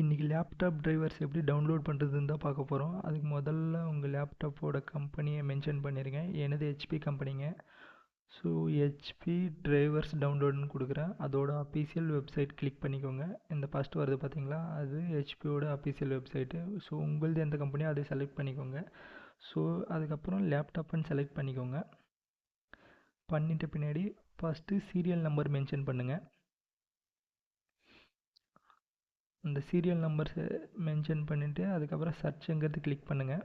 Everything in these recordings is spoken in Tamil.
இன்றைக்கி லேப்டாப் டிரைவர்ஸ் எப்படி டவுன்லோட் பண்ணுறதுன்னு தான் பார்க்க போகிறோம் அதுக்கு முதல்ல உங்கள் லேப்டாப்போட கம்பெனியை மென்ஷன் பண்ணியிருக்கேன் எனது ஹெச்பி கம்பெனிங்க ஸோ ஹெச்பி டிரைவர்ஸ் டவுன்லோடுன்னு கொடுக்குறேன். அதோட அஃபீஷியல் வெப்சைட் கிளிக் பண்ணிக்கோங்க. இந்த ஃபஸ்ட் வருது பார்த்தீங்களா அது ஹெச்பியோட அஃபீஷியல் வெப்சைட்டு ஸோ உங்களது எந்த கம்பெனியோ அதை செலக்ட் பண்ணிக்கோங்க. ஸோ அதுக்கப்புறம் லேப்டாப்புன்னு செலக்ட் பண்ணிக்கோங்க. பண்ணிட்ட பின்னாடி ஃபஸ்ட்டு சீரியல் நம்பர் மென்ஷன் பண்ணுங்கள் அந்த சீரியல் நம்பர்ஸை மென்ஷன் பண்ணிவிட்டு அதுக்கப்புறம் சர்ச்சுங்கிறது கிளிக் பண்ணுங்கள்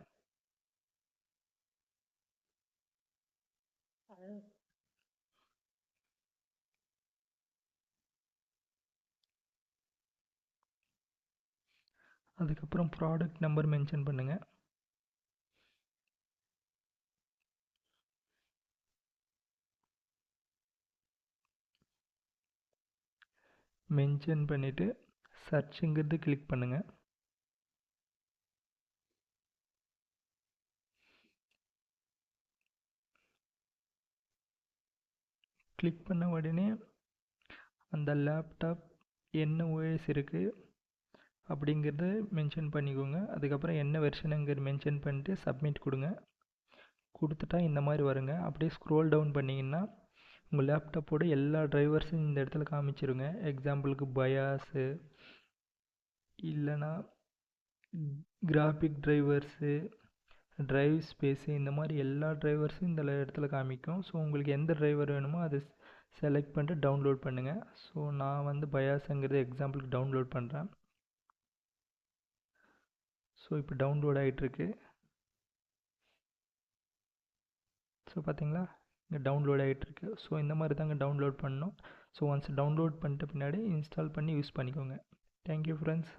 அதுக்கப்புறம் ப்ராடக்ட் நம்பர் மென்ஷன் பண்ணுங்கள் மென்ஷன் பண்ணிவிட்டு சர்ச்சுங்கிறது கிளிக் பண்ணுங்கள் கிளிக் பண்ண உடனே அந்த லேப்டாப் என்ன ஓஎஸ் இருக்குது அப்படிங்கிறத மென்ஷன் பண்ணிக்கோங்க. அதுக்கப்புறம் என்ன வெர்ஷனுங்கிறது மென்ஷன் பண்ணிட்டு சப்மிட் கொடுங்க. கொடுத்துட்டா இந்த மாதிரி வருங்க. அப்படியே ஸ்க்ரோல் டவுன் பண்ணிங்கன்னா உங்கள் லேப்டாப்போட எல்லா டிரைவர்ஸும் இந்த இடத்துல காமிச்சிருங்க. எக்ஸாம்பிளுக்கு பயாஸு இல்லைனா கிராஃபிக் டிரைவர்ஸு டிரைவ் ஸ்பேஸு இந்த மாதிரி எல்லா டிரைவர்ஸும் இந்த இடத்துல காமிக்கும். ஸோ உங்களுக்கு எந்த டிரைவர் வேணுமோ அதை செலக்ட் பண்ணிட்டு டவுன்லோட் பண்ணுங்கள் ஸோ நான் வந்து பயாஸுங்கிறது எக்ஸாம்பிளுக்கு டவுன்லோட் பண்ணுறேன் ஸோ இப்போ டவுன்லோட் ஆகிட்டுருக்கு ஸோ பார்த்தீங்களா டவுன்லோட் ஆகிட்டுருக்கு ஸோ இந்த மாதிரி தாங்க டவுன்லோட் பண்ணணும். ஸோ ஒன்ஸ் டவுன்லோட் பண்ணிட்ட பின்னாடி இன்ஸ்டால் பண்ணி யூஸ் பண்ணிக்கோங்க. Thank you friends